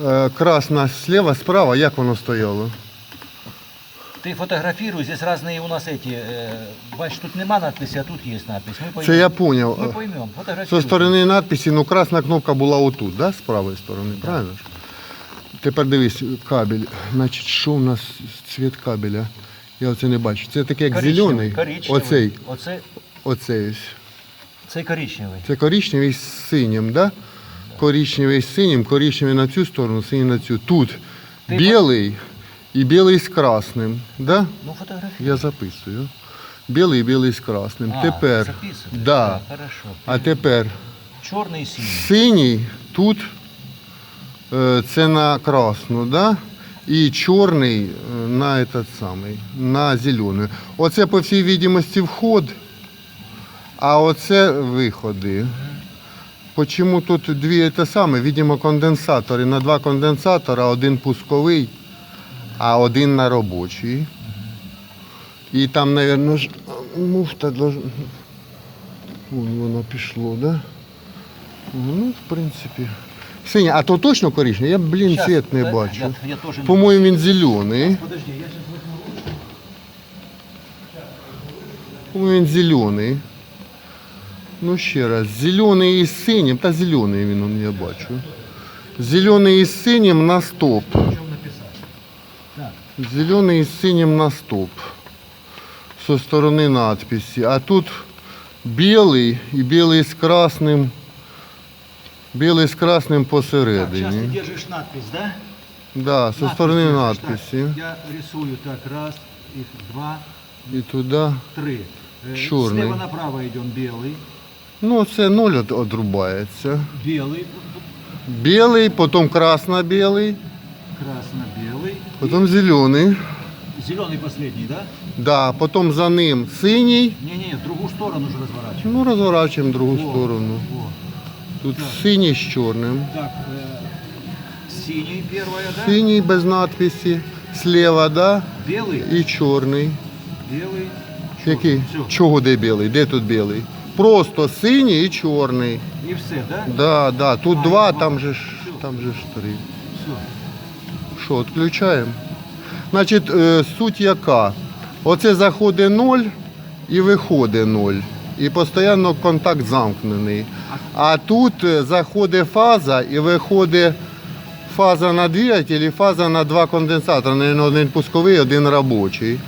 Е, Красна слева, справа, як воно стояло? Ты фотографируй, здесь разные у нас эти, э, бачишь, тут нема надписи, а тут есть надпись. Мы поймем. Це я зрозумів. Мы поймем, Зі фотографируй. сторони надписі, ну красна кнопка була отут, да? з правої сторони, правильно ж? Тепер дивись, кабель. Значить, що у нас цвіт кабеля? Я оце не бачу. Це такий як Коричневий, зелений. коричневий. Оцей. Оце, Оцей ось. це коричневий. Це коричневий з синім, да? Коричневий з синім, коричневий на цю сторону, синій на цю. Тут Ти білий і білий з красним. Да? Ну, фотографируй. Я записую. Білий і білий з красним. А, тепер. записываешь? Да. Так, хорошо. А тепер Черный и синий. синій тут е, це на красну, да? і чорний е, на этот самий, на зелений. Оце, по всій відомості, вход, а оце виходи. Почому тут дві те саме? Видимо, конденсатори. На два конденсатора, один пусковий, а один на робочий. І там, мабуть, ж муфта должна. Вон воно пішло, да? Ну, в принципі. Синя, а то точно коричневий? Я, блін, Щас, цвет не да, бачу. Я, я тоже не- По-моєму, він зелений. Подожди, я сейчас возьму. По-моєму, він зелений. Ну, ще раз. Зелений із синім. Та зелений він, он, я бачу. Зелений із синім на стоп. Чем написать? Так, Зелений із синім на стоп. Со сторони надписи. А тут білий і білий з красним. Білий з красним так сейчас ты посередині. держишь надпись, да? Да, со Надпись сторони держишь, так. надписи. Я рисую так, раз, их два, І туди. три. Э, Черный. Слева направо идем белый. Ну, це ноль от- одрубається. Белый, Білий, потім красно-білий, красно-белый. потім зелений. Зеленый последний, да? Да, потім за ним синій. Не-не, в другую сторону же разворачиваем. Ну, розворачуємо в другу Во, сторону. во. Тут синій з чорним. Так, э, синий первая, да? Синій без надписі. Слева, да? Белый, І чорний. белый. Який? Все. Чого де білий? Де тут білий? Просто синій і чорний. И все, да? Да, да. Тут А, два, я там же ж, там же ж три. Все. Що, відключаємо? Значить, е, суть яка? Оце заходить 0 і виходить 0. І постійно контакт замкнений. А тут е, заходить фаза і виходить фаза на двигатель і фаза на два конденсатори. Наверно, Один пусковий, один робочий.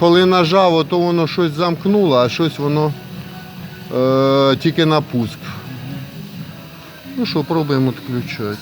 Коли нажав, то воно щось замкнуло, а щось воно тільки на пуск. Ну що, пробуємо відключати.